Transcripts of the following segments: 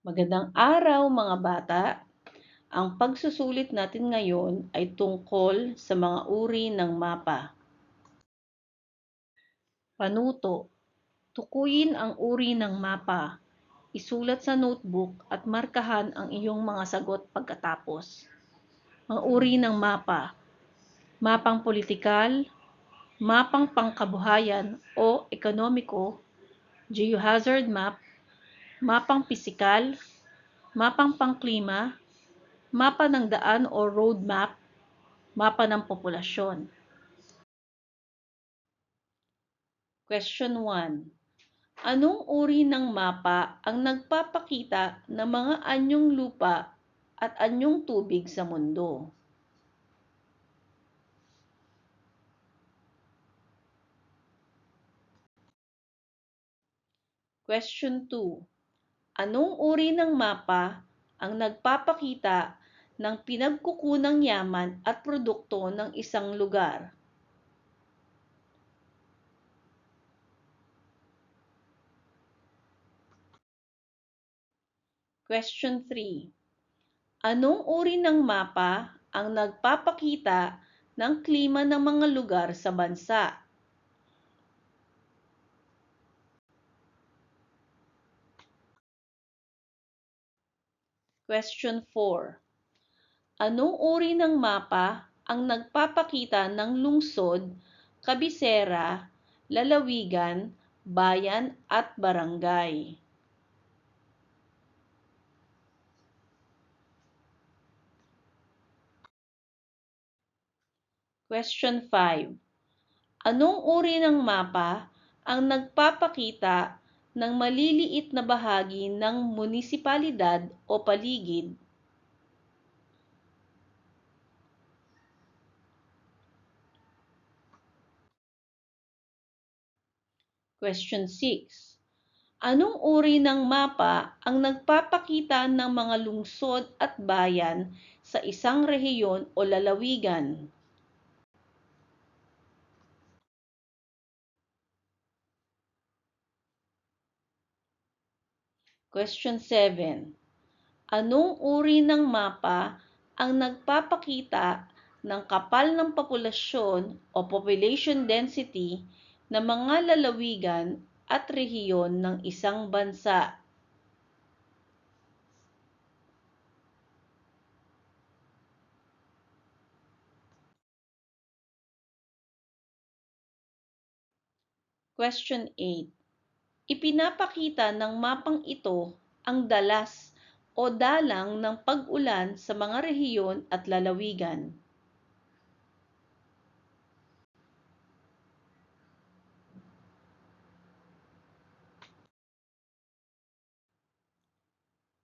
Magandang araw mga bata! Ang pagsusulit natin ngayon ay tungkol sa mga uri ng mapa. Panuto. Tukuyin ang uri ng mapa. Isulat sa notebook at markahan ang iyong mga sagot pagkatapos. Mga uri ng mapa. Mapang politikal, mapang pangkabuhayan o ekonomiko, geohazard map, mapang pisikal, mapang pangklima, mapa ng daan o road map, mapa ng populasyon. Question 1. Anong uri ng mapa ang nagpapakita ng mga anyong lupa at anyong tubig sa mundo? Question 2. Anong uri ng mapa ang nagpapakita ng pinagkukunang yaman at produkto ng isang lugar? Question 3. Anong uri ng mapa ang nagpapakita ng klima ng mga lugar sa bansa? Question 4. Anong uri ng mapa ang nagpapakita ng lungsod, kabisera, lalawigan, bayan at barangay? Question 5. Anong uri ng mapa ang nagpapakita ng maliliit na bahagi ng munisipalidad o paligid? Question 6. Anong uri ng mapa ang nagpapakita ng mga lungsod at bayan sa isang rehiyon o lalawigan? Question 7. Anong uri ng mapa ang nagpapakita ng kapal ng populasyon o population density ng mga lalawigan at rehiyon ng isang bansa? Question 8. Ipinapakita ng mapang ito ang dalas o dalang ng pag-ulan sa mga rehiyon at lalawigan.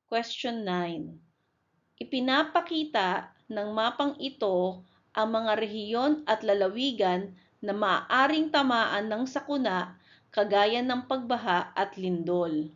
Question 9. Ipinapakita ng mapang ito ang mga rehiyon at lalawigan na maaaring tamaan ng sakuna kagaya ng pagbaha at lindol.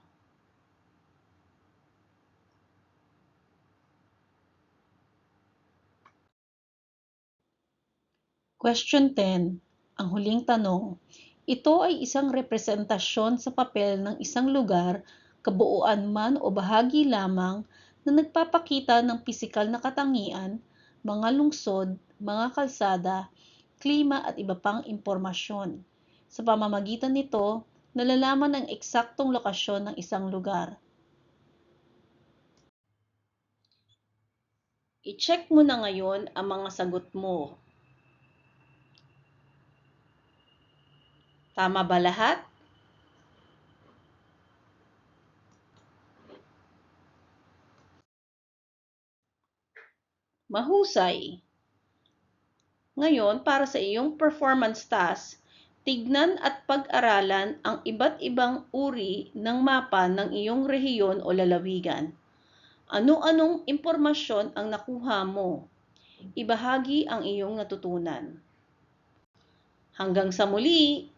Question 10. Ang huling tanong. Ito ay isang representasyon sa papel ng isang lugar, kabuuan man o bahagi lamang na nagpapakita ng pisikal na katangian, mga lungsod, mga kalsada, klima at iba pang impormasyon. Sa pamamagitan nito, nalalaman ang eksaktong lokasyon ng isang lugar. I-check mo na ngayon ang mga sagot mo. Tama ba lahat? Mahusay! Ngayon, para sa iyong performance task, tignan at pag-aralan ang iba't ibang uri ng mapa ng iyong rehiyon o lalawigan. Ano-anong impormasyon ang nakuha mo? Ibahagi ang iyong natutunan. Hanggang sa muli!